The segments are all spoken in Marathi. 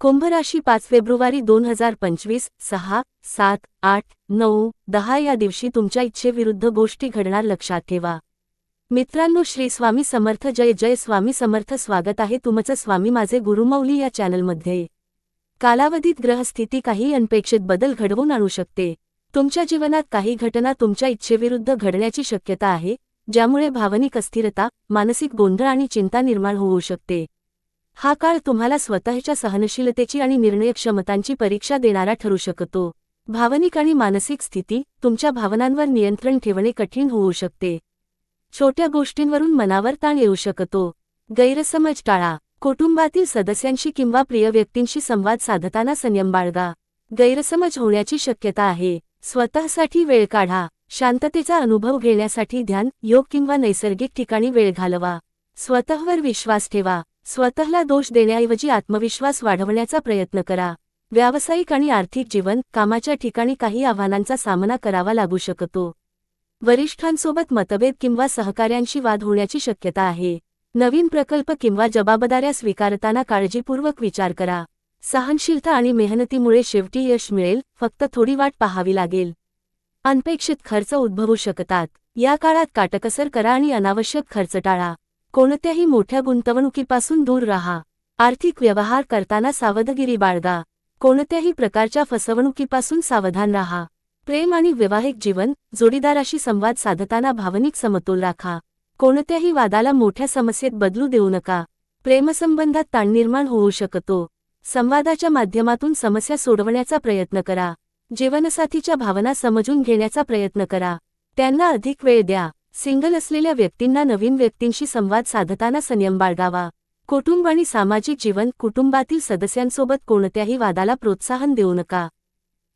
कुंभ राशी पाच फेब्रुवारी दोन हजार पंचवीस सहा सात आठ नऊ दहा या दिवशी तुमच्या इच्छेविरुद्ध गोष्टी घडणार लक्षात ठेवा. मित्रांनो श्री स्वामी समर्थ जय जय स्वामी समर्थ स्वागत आहे तुमचं स्वामी माझे गुरुमौली या चॅनलमध्ये. कालावधीत ग्रहस्थिती काही अनपेक्षित बदल घडवून आणू शकते. तुमच्या जीवनात काही घटना तुमच्या इच्छेविरुद्ध घडण्याची शक्यता आहे ज्यामुळे भावनिक अस्थिरता मानसिक गोंधळ आणि चिंता निर्माण होऊ शकते. हा काळ तुम्हाला स्वतःच्या सहनशीलतेची आणि निर्णय क्षमतांची परीक्षा देणारा ठरू शकतो. भावनिक आणि मानसिक स्थिती तुमच्या भावनांवर नियंत्रण ठेवणे कठीण होऊ शकते. छोट्या गोष्टींवरून मनावर ताण येऊ शकतो. गैरसमज टाळा. कुटुंबातील सदस्यांशी किंवा प्रिय व्यक्तींशी संवाद साधताना संयम बाळगा. गैरसमज होण्याची शक्यता आहे. स्वतःसाठी वेळ काढा. शांततेचा अनुभव घेण्यासाठी ध्यान योग किंवा नैसर्गिक ठिकाणी वेळ घालवा. स्वतःवर विश्वास ठेवा. स्वतःला दोष देण्याऐवजी आत्मविश्वास वाढवण्याचा प्रयत्न करा. व्यावसायिक आणि आर्थिक जीवन कामाच्या ठिकाणी काही आव्हानांचा सामना करावा लागू शकतो. वरिष्ठांसोबत मतभेद किंवा सहकार्यांशी वाद होण्याची शक्यता आहे. नवीन प्रकल्प किंवा जबाबदाऱ्या स्वीकारताना काळजीपूर्वक विचार करा. सहनशीलता आणि मेहनतीमुळे शेवटी यश मिळेल फक्त थोडी वाट पाहावी लागेल. अनपेक्षित खर्च उद्भवू शकतात. या काळात काटकसर करा आणि अनावश्यक खर्च टाळा. कोणत्याही मोठ्या गुंतवणुकीपासून दूर राहा. आर्थिक व्यवहार करताना सावधगिरी बाळगा. कोणत्याही प्रकारच्या फसवणुकीपासून सावधान राहा. प्रेम आणि वैवाहिक जीवन जोडीदाराशी संवाद साधताना भावनिक समतोल राखा. कोणत्याही वादाला मोठ्या समस्येत बदलू देऊ नका. प्रेमसंबंधात ताण निर्माण होऊ शकतो. संवादाच्या माध्यमातून समस्या सोडवण्याचा प्रयत्न करा. जीवनसाथीच्या भावना समजून घेण्याचा प्रयत्न करा. त्यांना अधिक वेळ द्या. सिंगल असलेल्या व्यक्तींना नवीन व्यक्तींशी संवाद साधताना संयम बाळगावा. कुटुंब आणि सामाजिक जीवन कुटुंबातील सदस्यांसोबत कोणत्याही वादाला प्रोत्साहन देऊ नका.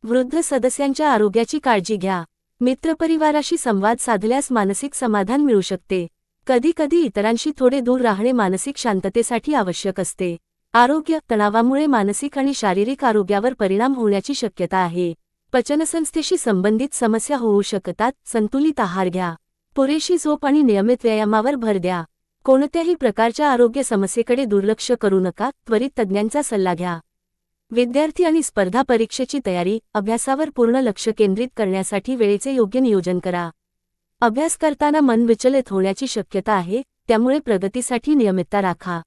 वृद्ध सदस्यांच्या आरोग्याची काळजी घ्या. मित्रपरिवाराशी संवाद साधल्यास मानसिक समाधान मिळू शकते. कधीकधी इतरांशी थोडे दूर राहणे मानसिक शांततेसाठी आवश्यक असते. आरोग्य तणावामुळे मानसिक आणि शारीरिक आरोग्यावर परिणाम होण्याची शक्यता आहे. पचनसंस्थेशी संबंधित समस्या होऊ शकतात संतुलित आहार घ्या. पुरेशी झोप आणि नियमित व्यायामावर भर द्या. कोणत्याही प्रकारच्या आरोग्य समस्येकडे दुर्लक्ष करू नका त्वरित तज्ज्ञांचा सल्ला घ्या. विद्यार्थी आणि स्पर्धा परीक्षेची तयारी अभ्यासावर पूर्ण लक्ष केंद्रित करण्यासाठी वेळेचे योग्य नियोजन करा. अभ्यास करताना मन विचलित होण्याची शक्यता आहे त्यामुळे प्रगतीसाठी नियमितता राखा.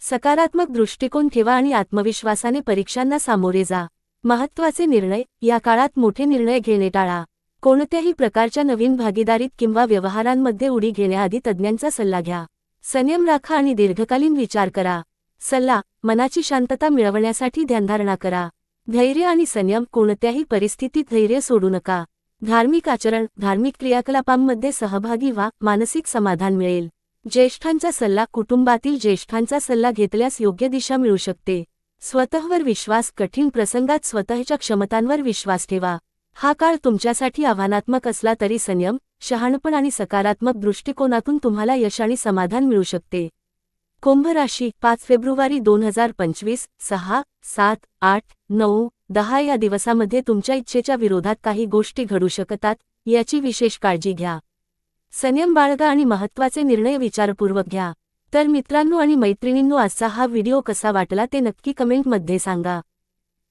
सकारात्मक दृष्टिकोन ठेवा आणि आत्मविश्वासाने परीक्षांना सामोरे जा. महत्त्वाचे निर्णय या काळात मोठे निर्णय घेणे टाळा. कोणत्याही प्रकारच्या नवीन भागीदारीत किंवा व्यवहारांमध्ये उडी घेण्याआधी तज्ज्ञांचा सल्ला घ्या. संयम राखा आणि दीर्घकालीन विचार करा. सल्ला मनाची शांतता मिळवण्यासाठी ध्यानधारणा करा. धैर्य आणि संयम कोणत्याही परिस्थितीत धैर्य सोडू नका. धार्मिक आचरण धार्मिक क्रियाकलापांमध्ये सहभागी व्हा मानसिक समाधान मिळेल. ज्येष्ठांचा सल्ला कुटुंबातील ज्येष्ठांचा सल्ला घेतल्यास योग्य दिशा मिळू शकते. स्वतःवर विश्वास कठीण प्रसंगात स्वतःच्या क्षमतांवर विश्वास ठेवा. हा काळ तुमच्यासाठी आव्हानात्मक असला तरी संयम शहाणपण आणि सकारात्मक दृष्टिकोनातून तुम्हाला यश आणि समाधान मिळू शकते. कुंभ राशी पाच फेब्रुवारी दोन हजार पंचवीस सहा सात आठ नऊ दहा या दिवसामध्ये तुमच्या इच्छेच्या विरोधात काही गोष्टी घडू शकतात याची विशेष काळजी घ्या. संयम बाळगा आणि महत्त्वाचे निर्णय विचारपूर्वक घ्या. तर मित्रांनो आणि मैत्रिणींनो आजचा हा व्हिडिओ कसा वाटला ते नक्की कमेंटमध्ये सांगा.